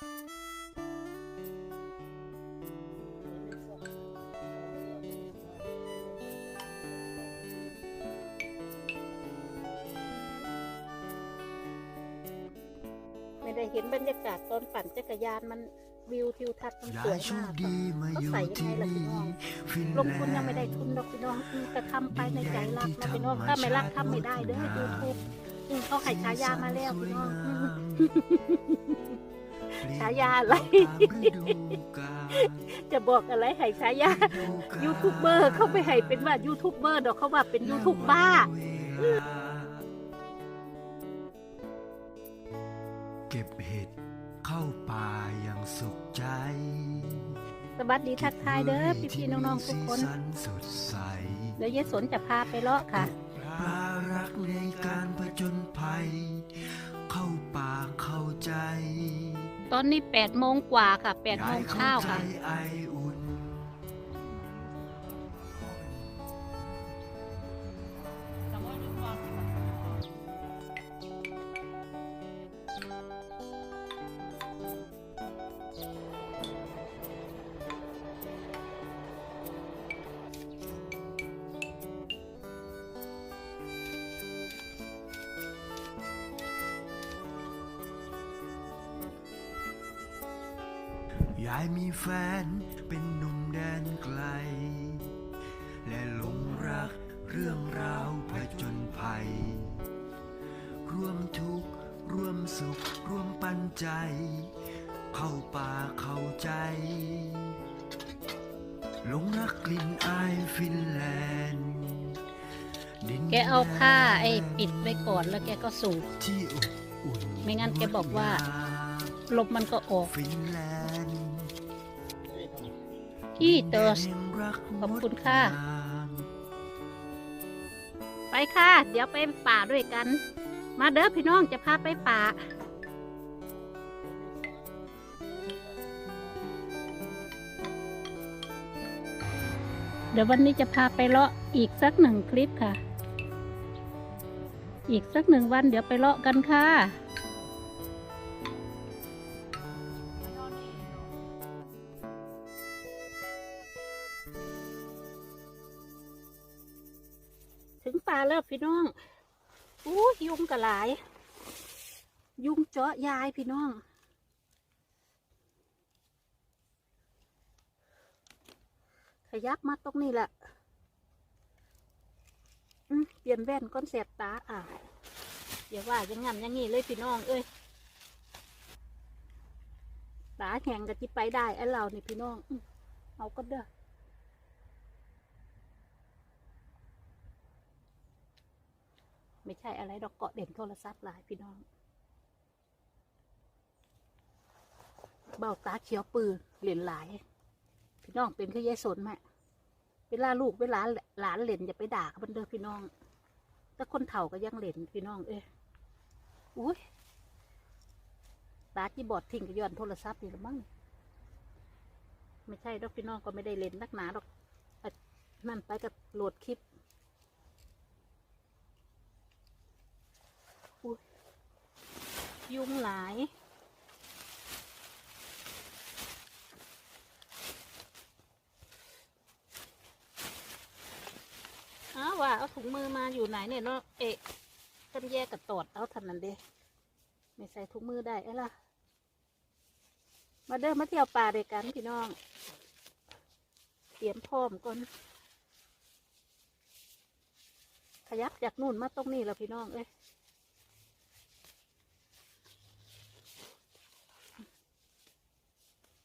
ไม่ได้เห็นบรรยากาศตอนปั่นจักรยานมันวิวทิวทัศน์มันยาสวยโชมาคกดีมาอยู่ที่นี่ฟินลงทุนยังไม่ได้ทุนดอกพี่น้องอืมแต่ทำไปในใจรักนะพี่น้องถ้าไม่รักทำไม่ได้เด้อยูทูบเขาให้ฉายามาแล้วพี่น้องอืม ฉายาอะไร จะบอกอะไรให้ฉายายูทูบเบอร์เขาไปให้เป็นว่ายูทูบเบอร์ดอกเขาว่าเป็นยูทูบบ้าเก็บเห็ดเข้าป่าอย่างสุขใจ สวัสดีทักทายเด้อพี่พี่ๆน้องๆทุกคนสีสันสดใสเดี๋ยวยายสนจะพาไปเลาะค่ะปลารักในการผจญภัย อนนี้แปดโมงกว่าค่ะแปดโมงเช้าค่ะ ยยเข้ใจไออุ่นยายมีแฟนเป็นหนุ่มแดนไกล และหลงรักเรื่องราวผจญภัย ร่วมทุกข์ร่วมสุข ร่วมปันใจ เข้าป่าเข้าใจ หลงรักกลิ่นอายฟินแลนด์ดินแกเอาผ้าไอ้ปิดไว้ก่อนแล้วแกก็สูบที่อบอุ่นไม่งั้นแกบอกว่าลมมันก็ออกฟินแลนด์ ที่เตอร์สขอบคุณค่ะ ไปค่ะ เดี๋ยวไปป่าด้วยกัน มาเด้อพี่น้องจะพาไปป่าเดี๋ยววันนี้จะพาไปเลาะอีกสักหนึ่งคลิปค่ะ อีกสักหนึ่งวันเดี๋ยวไปเลาะกันค่ะาแล้วพี่น้องอู้ยุงกระหลาย ยุงเจาะยายพี่น้อง ขยับมาตรงนี้แหละเปลี่ยนแว่นก้อนเสียบตาอะอย่าว่ายังงั้นยังงี้เลยพี่น้อง เอ้ยตาแข็งกับที่ไปได้ไอ้เรานี่พี่น้อง เอาก็เด้อ ไม่ใช่อะไรดอกเกาะเด่นโทรศัพท์หลายพี่น้อง เบ้าตาเขียวปืนเหรียญหลาย พี่น้องเป็นขยายสนแม่เวลาลูกเวลาหลานเหรียญอย่าไปด่าเขาบันเด้อพี่น้องแต่คนเฒ่าก็ยังเหรียญพี่น้องเอ้ยอุ้ยตาจีบอดทิ้งก็ย้อนโทรศัพท์นี่ละมั้งไม่ใช่ดอกพี่น้องก็ไม่ได้เล่นนักหนาดอกนั่นไปกับโหลดคลิป ยุงหลายอ้าว่าเอาถุงมือมาอยู่ไหนเนี่ยเนาะเอ๊ะกันแยกกับตอดเอาทันนั้นเด้ไม่ใส่ถุงมือได้เอ้ล่ะ มาเดินมาเที่ยวป่าด้วยกันพี่น้อง เตรียมพร้อมก่อนขยับจากนู่นมาตรงนี้แล้วพี่น้องเอ้ย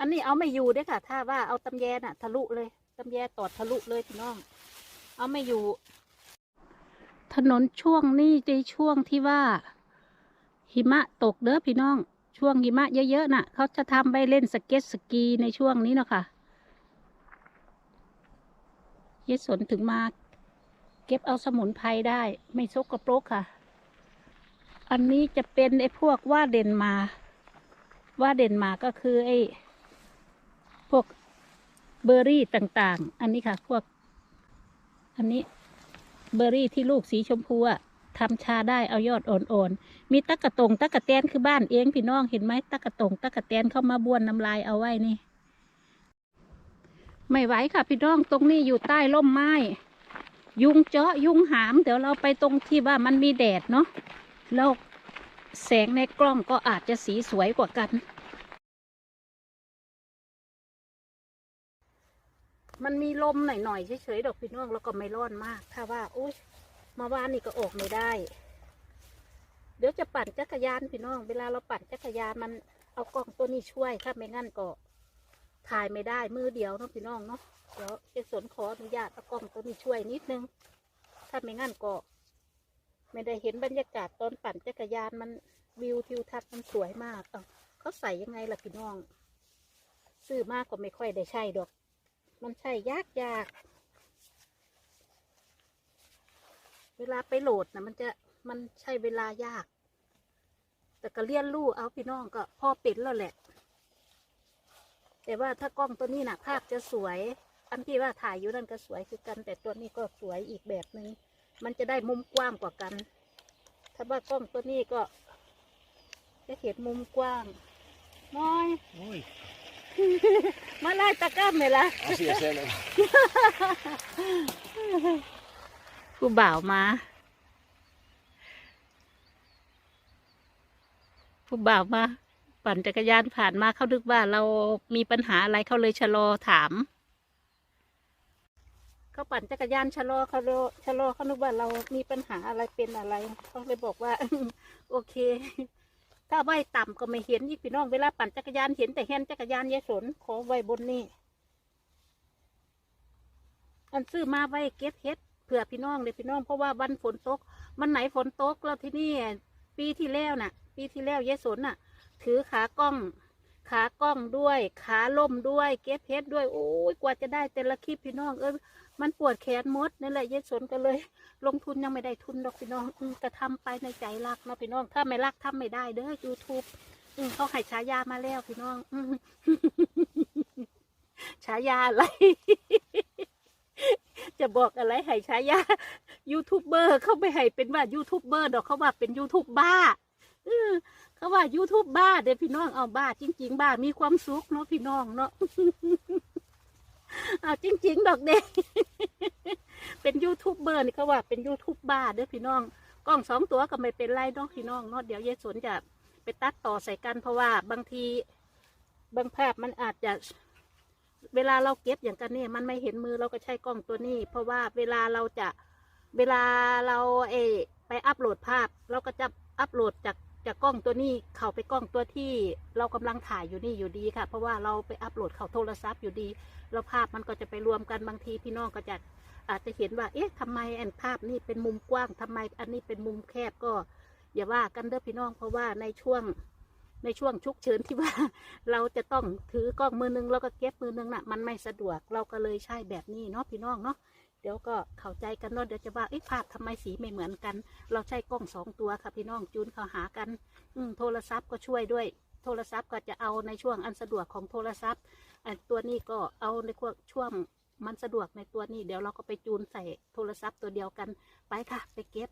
อันนี้เอาไม่อยู่ด้อค่ะ ถ้าว่าเอาตำแยน่ะ ทะลุเลยตำแยตอดทะลุเลยพี่น้อง เอาไม่อยู่ ถนนช่วงนี้ในช่วงที่ว่า หิมะตกเด้อพี่น้อง ช่วงหิมะเยอะๆน่ะ เขาจะทำไปเล่นสเก็ตสกีในช่วงนี้เนาะค่ะเยสนถึงมาเก็บเอาสมุนไพรได้ไม่ซกกระปรกค่ะ อันนี้จะเป็นไอ้พวกว่าเด่นมา ว่าเด่นมาก็คือไอ้ พวกเบอร์รี่ต่างๆ อันนี้ค่ะ พวก อันนี้เบอร์รี่ที่ลูกสีชมพูอะทำชาได้เอายอดอ่อนๆ มีตะกะตงตะกะแตนคือบ้านเองพี่น้องเห็นไหมตะกะตงตะกะแตนเข้ามาบ้วนน้ำลายเอาไว้นี่ ไม่ไหวค่ะพี่น้องตรงนี้อยู่ใต้ร่มไม้ ยุงเจาะยุงหาม เดี๋ยวเราไปตรงที่ว่ามันมีแดดเนาะแล้วแสงในกล้องก็อาจจะสีสวยกว่ากัน มันมีลมหน่อยๆเฉยๆดอกพี่น้องแล้วก็ไม่ร้อนมาก ถ้าว่าอุ้ยมาว่านนี่ก็ออกไม่ได้ เดี๋ยวจะปั่นจักรยานพี่น้อง เวลาเราปั่นจักรยานมันเอากล้องตัวนี้ช่วยถ้าไม่งั้นก็ถ่ายไม่ได้มือเดียวเนาะพี่น้องเนาะเดี๋ยวเจสนขออนุญาตเอากล้องตัวนี้ช่วยนิดนึง ถ้าไม่งั้นก็ไม่ได้เห็นบรรยากาศตอนปั่นจักรยานมันวิวทิวทัศน์มันสวยมากเอ้าเขาใส่ยังไงล่ะพี่น้อง ซื้อมากก็ไม่ค่อยได้ใช่ดอก มันใช่ยากยาก เวลาไปโหลดนะมันจะมันใช้เวลายาก แต่ก็เลี่ยนลู่เอาพี่น้องก็พ่อเป็นแล้วแหละ แต่ว่าถ้ากล้องตัวนี้นะภาพจะสวย อันที่ว่าถ่ายอยู่นั่นก็สวยคือกัน แต่ตัวนี้ก็สวยอีกแบบหนึ่งมันจะได้มุมกว้างกว่ากัน ถ้าว่ากล้องตัวนี้ก็ จะเห็นมุมกว้าง น้อย มาไล่ตะกร้ามเลยละ jag ser sen. ผู้บ่าวมา ผู้บ่าวมา ปั่นจักรยานผ่านมาเขาดึกว่าเรามีปัญหาอะไรเขาเลยชะลอถาม เขาปั่นจักรยานชะลอเขาเลยชะลอเขานึกว่าเรามีปัญหาอะไรเป็นอะไรเขาเลยบอกว่า โอเค ถ้าไว้ต่ำก็ไม่เห็นยี่พี่น้องเวลาปั่นจักรยานเห็นแต่แฮนจักรยานยายสนขอไว้บนนี่อันซื้อมาไว้เก็บเฮ็ดเผื่อพี่น้องเลยพี่น้องเพราะว่าวันฝนตก มันไหนฝนตกแล้วที่นี่ปีที่แล้วน่ะ ปีที่แล้วยายสนน่ะ ถือขากล้อง ขากล้องด้วยขาล่มด้วยเก็บเฮ็ดด้วยโอ้ยกว่าจะได้แต่ละคลิปพี่น้องเออมันปวดแขนมดนั่นแหละยายสนก็เลย ลงทุนยังไม่ได้ทุนดอกพี่น้องอืมก็ทำไปในใจรักนะพี่น้อง ถ้าไม่รักทำไม่ได้เด้อ YouTube อืมเขาให้ฉายามาแล้วพี่น้องฉายาอะไร จะบอกอะไรให้ฉายายูทูบเบอร์เขาไม่ให้เป็นว่ายูทูบเบอร์ดอกเขาว่าเป็นยูทูบบ้า เขาว่ายูทูบบ้าเด้อพี่น้องเอาบ้าจริง ๆ บ้ามีความสุขเนาะพี่น้องเนาะเอาจริง ๆ ดอกเด็กเป็นยูทูบเบอร์นี่เขาว่าเป็นยูทูบบ้าเด้อพี่น้องกล้องสองตัวก็ไม่เป็นไรเนาะพี่น้องเนาะเดี๋ยวยายสนจะไปตัดต่อใส่กันเพราะว่าบางทีบางภาพมันอาจจะเวลาเราเก็บอย่างกันเนี่ยมันไม่เห็นมือเราก็ใช้กล้องตัวนี้ เพราะว่าเวลาเราจะเวลาเราเอไปอัปโหลดภาพ เราก็จะอัปโหลดจาก จากกล้องตัวนี้เข้าไปกล้องตัวที่เรากำลังถ่ายอยู่นี่อยู่ดีค่ะ เพราะว่าเราไปอัปโหลดเข้าโทรศัพท์อยู่ดี แล้วภาพมันก็จะไปรวมกันบางทีพี่น้องก็จะอาจจะเห็นว่า เอ๊ะทำไมอันภาพนี่เป็นมุมกว้างทำไมอันนี้เป็นมุมแคบก็ อย่าว่ากันเด้อพี่น้องเพราะว่าในช่วงในช่วงชุกเฉินที่ว่า เราจะต้องถือกล้องมือนึงแล้วก็เก็บมือนึงน่ะ มันไม่สะดวกเราก็เลยใช้แบบนี้เนาะพี่น้องเนาะ เดี๋ยวก็เข้าใจกันเนาะเดี๋ยวจะว่าเอ๊ะภาพทำไมสีไม่เหมือนกัน เราใช้กล้องสองตัวค่ะพี่น้องจูนเข้าหากัน อืโทรศัพท์ก็ช่วยด้วย โทรศัพท์ก็จะเอาในช่วงอันสะดวกของโทรศัพท์อันตัวนี้ก็เอาในช่วงมันสะดวกในตัวนี้ เดี๋ยวเราก็ไปจูนใส่โทรศัพท์ตัวเดียวกันไปค่ะ ไปเก็บ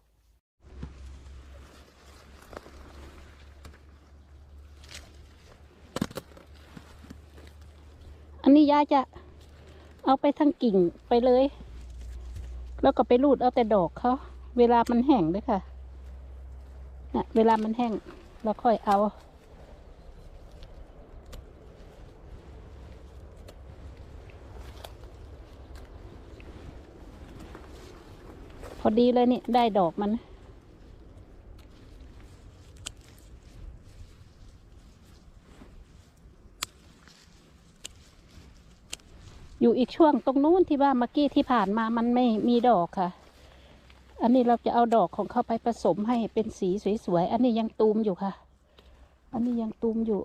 อันนี้ยายจะเอาไปทั้งกิ่งไปเลย แล้วก็ไปรูดเอาแต่ดอกเขาเวลามันแห้งเลยค่ะนะเวลามันแห้งเราค่อยเอาพอดีเลยนี่ได้ดอกมัน อีกช่วงตรงนู้นที่ว่าเมื่อกี้ที่ผ่านมามันไม่มีดอกค่ะ อันนี้เราจะเอาดอกของเขาไปผสมให้เป็นสีสวยๆ อันนี้ยังตูมอยู่ค่ะ อันนี้ยังตูมอยู่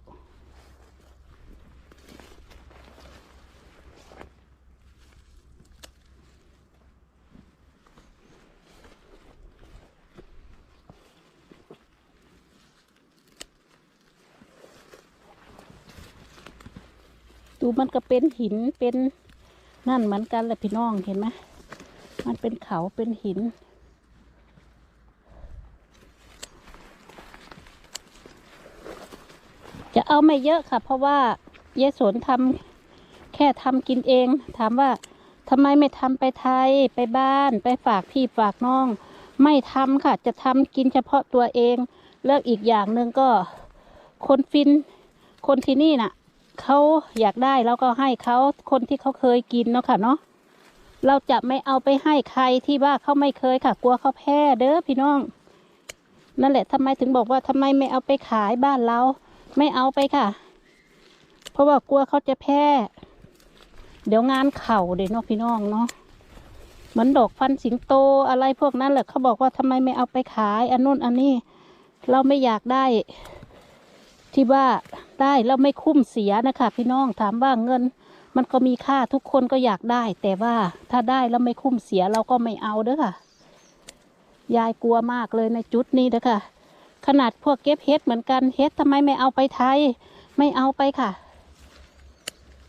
ดูมันก็เป็นหินเป็น นั่นเหมือนกันแหละพี่น้องเห็นไหมมันเป็นเขาเป็นหิน จะเอาไม่เยอะค่ะ เพราะว่าเยสวนทำแค่ทำกินเอง ถามว่าทำไมไม่ทำไปไทยไปบ้านไปฝากพี่ฝากน้อง ไม่ทำค่ะ จะทำกินเฉพาะตัวเอง แล้วอีกอย่างหนึ่งก็ คนฟิน คนที่นี่นะ่ะ เขาอยากได้แล้วก็ให้เขาคนที่เขาเคยกินเนาะค่ะเนาะเราจะไม่เอาไปให้ใครที่ว่าเขาไม่เคยค่ะ กลัวเขาแพ้เด้อพี่น้อง นั่นแหละทำไมถึงบอกว่าทำไมไม่เอาไปขายบ้านเรา ไม่เอาไปค่ะ เพราะว่ากลัวเขาจะแพ้ เดี๋ยวงานเข่าเดี๋ยวเนาะพี่น้องเนาะเหมือนดอกฟันสิงโตอะไรพวกนั้นแหละเขาบอกว่าทำไมไม่เอาไปขายอันนู้นอันนี้ เราไม่อยากได้ ที่ว่าได้แล้วไม่คุ้มเสียนะคะ พี่น้องถามว่าเงิน มันก็มีค่าทุกคนก็อยากได้ แต่ว่าถ้าได้แล้วไม่คุ้มเสียเราก็ไม่เอาเด้อค่ะ ยายกลัวมากเลยในจุดนี้เด้อค่ะ ขนาดพวกเก็บเฮ็ดเหมือนกันเฮ็ดทำไมไม่เอาไปไทย ไม่เอาไปค่ะ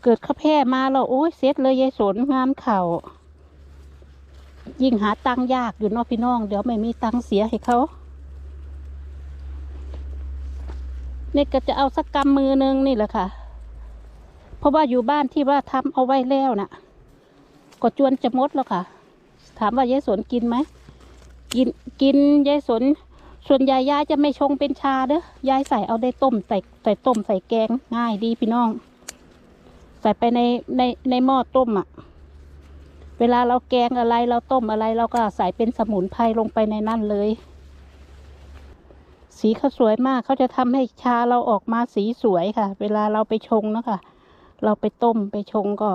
เกิดเขาแพร่มาแล้วโอ้ยเซ็ตเลยยายสนงานเข่ายิ่งหาตังค์ยากอยู่เนาะพี่น้อง เดี๋ยวไม่มีตังค์เสียให้เขา เนี่ยก็จะเอาสักกำมือนึงนี่แหละค่ะ เพราะว่าอยู่บ้านที่ว่าทำเอาไว้แล้วน่ะก็จวนจะมดแล้วค่ะ ถามว่ายายสนกินไหมกินกินยายสนส่วนใหญ่ยายจะไม่ชงเป็นชาเด้อยายใส่เอาได้ต้มใส่ใส่ต้มใส่แกงง่ายดีพี่น้อง ใส่ไปในในในหม้อต้มอะ่ะ เวลาเราแกงอะไรเราต้มอะไรเราก็ใส่เป็นสมุนไพรลงไปในนั่นเลย สีเขาสวยมากเขาจะทำให้ชาเราออกมาสีสวยค่ะ เวลาเราไปชงนะคะ เราไปต้มไปชงก็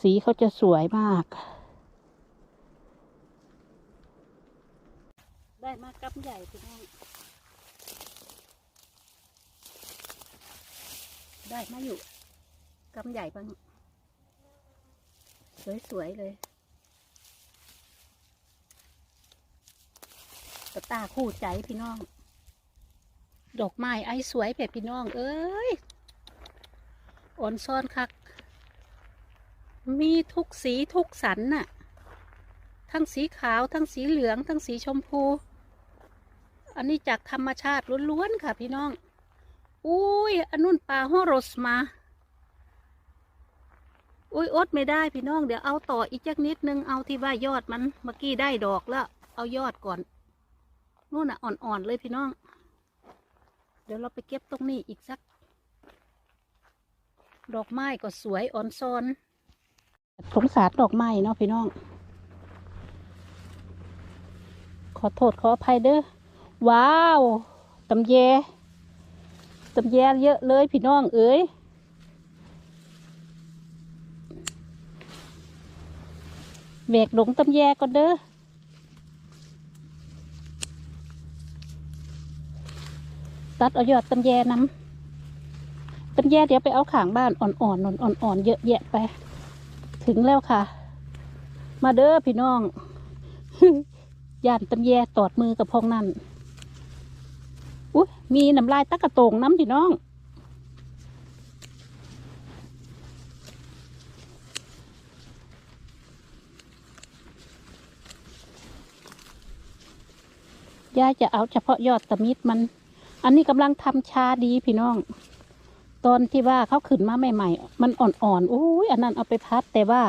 สีเขาจะสวยมาก ได้มากกำใหญ่พี่น้องได้มาอยู่กำใหญ่บ้างสวยๆเลยตาคู่ใจพี่น้อง ดอกไม้ไอ้สวยแบบพี่น้อง เอ้ยอ่อนซ่อนคัก มีทุกสีทุกสันน่ะ ทั้งสีขาวทั้งสีเหลือง ทั้งสีชมพู อันนี้จากธรรมชาติล้วนๆค่ะพี่น้อง อุ้ยอันนู้นปลาฮอโรสมา อุ้ยอดไม่ได้พี่น้อง เดี๋ยวเอาต่ออีกจักนิดนึง เอาที่ว่ายอดมัน เมื่อกี้ได้ดอกแล้ว เอายอดก่อน นู่นน่ะอ่อนๆเลยพี่น้อง เดี๋ยวเราไปเก็บตรงนี้อีกสัก ดอกไม้ก็สวยอ่อนซอนสงสารดอกไม้เนาะพี่น้อง ขอโทษขออภัยเด้อ ว้าวตำแยตำแยเยอะเลยพี่น้องเอ๋ยแหวกหลงตำแยก่อนเด้อ ตัดเอายอดตำแย่น้ำตำแย่เดี๋ยวไปเอาขางบ้านอ่อนๆนอ่อนๆเยอะแยะไป ถึงแล้วค่ะ มาเด้อพี่น้องย่านตำแย่ตอดมือกับพองนั่นอุ้ยมีน้ำลายตะกะโตงน้ำพี่น้องยายจะเอาเฉพาะยอดตะมิดมัน อันนี้กำลังทำชาดีพี่น้อง ตอนที่ว่าเขาขึ้นมาใหม่ๆ มันอ่อนๆอุ้ยอันนั้นเอาไปพัดแต่ว่า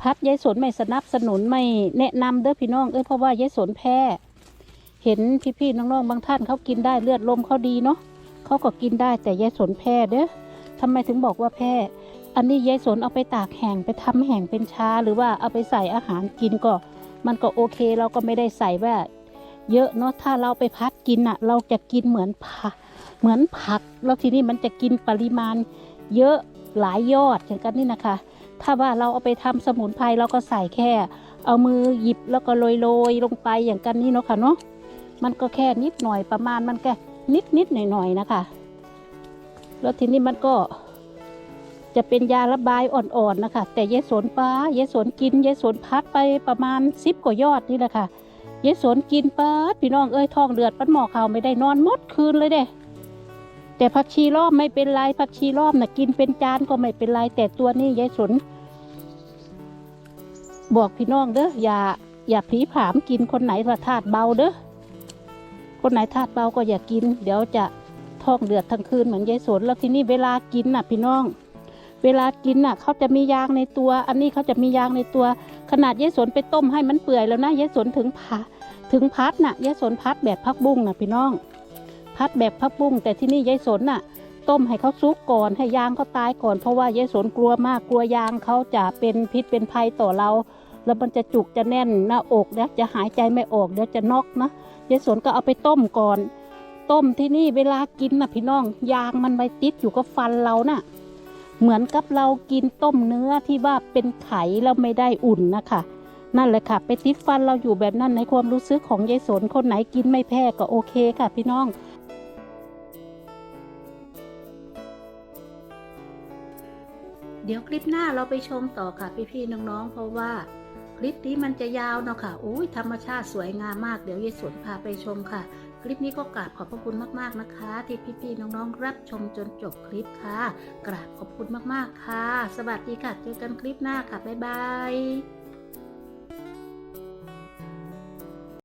พัดยายสนไม่สนับสนุนไม่แนะนำเด้อพี่น้องเอ้ยเพราะว่ายายสนแพ้เห็นพี่ๆน้องๆบางท่านเขากินได้เลือดลมเขาดีเนาะเขาก็กินได้แต่ยายสนแพ้เด้อทำไมถึงบอกว่าแพ้ อันนี้ยายสนเอาไปตากแห้งไปทำแห้งเป็นชาหรือว่าเอาไปใส่อาหารกินก็ มันก็โอเคเราก็ไม่ได้ใส่ว่า เยอะเนาะถ้าเราไปพัดกินอะ่ะ เราจะกินเหมือนผักเหมือนผัก แล้วทีนี้มันจะกินปริมาณเยอะหลายยอดอย่างกันนี่นะคะ ถ้าว่าเราเอาไปทำสมุนไพรเราก็ใส่แค่ เอามือหยิบแล้วก็โรยๆลงไปอย่างกันนี่เนาะค่ะเนาะมันก็แค่นิดหน่อยประมาณมันแค่นิดนิดๆหน่อยหน่อยๆนะคะ แล้วทีนี้มันก็ จะเป็นยาระบายอ่อนๆนะคะ แต่ยายสนป้ายายสนกินยายสนพัดไปประมาณสิบกว่ายอดนี่แหละค่ะ ยายสนกินเปัดพี่น้องเอ้ยท้องเดือดปัดหมอเขาวไม่ได้นอนมดคืนเลยเด้แต่ผักชีรอบไม่เป็นไรผักชีรอบน่ะกินเป็นจานก็ไม่เป็นไรแต่ตัวนี้ยายสนบอกพี่น้องเด้ออย่าอย่าผีผามกินคนไหนว่าธาตุเบาเด้อคนไหนธาตุเบาก็อย่ากิน เดี๋ยวจะทท้องเดือดทั้งคืนเหมือนยายสนแล้วทีนี้เวลากินน่ะ พี่น้อง เวลากินน่ะเขาจะมียางในตัว อันนี้เขาจะมียางในตัว ขนาดยายสนไปต้มให้มันเปื่อยแล้วนะยายสนถึงผาถึงพัดน่ะยายสนพัดแบบพักบุ้งน่ะพี่น้อง พัดแบบพักบุ้งแต่ที่นี่ยายสนน่ะ ต้มให้เขาซุกก่อนให้ยางเขาตายก่อน เพราะว่ายายสนกลัวมากกลัวยางเขาจะเป็นพิษเป็นภัยต่อเรา แล้วมันจะจุกจะแน่นหน้าอกแล้วจะหายใจไม่ออกเดี๋ยวจะน็อกนะยายสนก็เอาไปต้มก่อน ต้มที่นี่เวลากินน่ะพี่น้อง ยางมันไปติดอยู่กับฟันเราน่ะ เหมือนกับเรากินต้มเนื้อที่ว่าเป็นไข่แล้วไม่ได้อุ่นนะคะนั่นแหละค่ะ ไปติดฟันเราอยู่แบบนั้นในความรู้สึกของยายสนคนไหนกินไม่แพ้ก็โอเคค่ะพี่น้องเดี๋ยวคลิปหน้าเราไปชมต่อค่ะพี่ๆน้องๆ เพราะว่าคลิปนี้มันจะยาวเนาะค่ะอุ้ยธรรมชาติสวยงามมากเดี๋ยวยายสนพาไปชมค่ะ ลิปนี้ก็กราบขอบพระคุณมากๆนะคะ ที่พี่ๆน้องๆ รับชมจนจบคลิปค่ะ กราบขอบคุณมากๆค่ะ สวัสดีค่ะ เจอกันคลิปหน้าค่ะ บ๊ายบาย